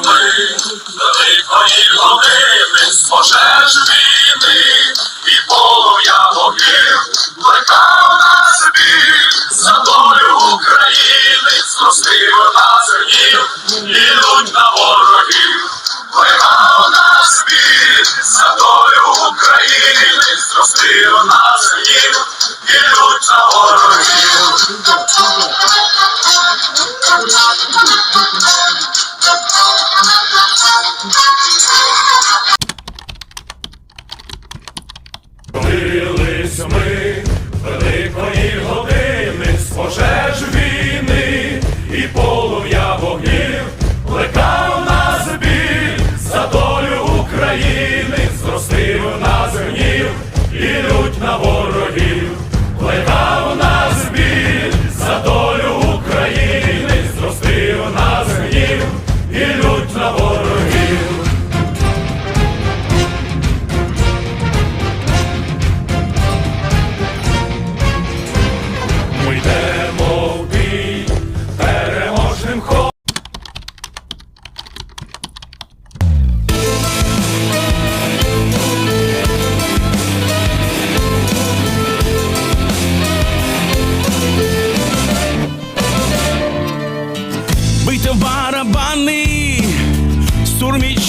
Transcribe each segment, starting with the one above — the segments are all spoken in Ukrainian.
ми великої години з пожеж війни і полум'я вогнів плекав нас біль за долю України, зростив нас гнів, і лють на ворогів, плекав нас біль за долю України, зростив нас гнів, і на ворогів. Thank you.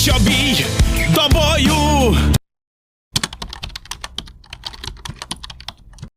shall.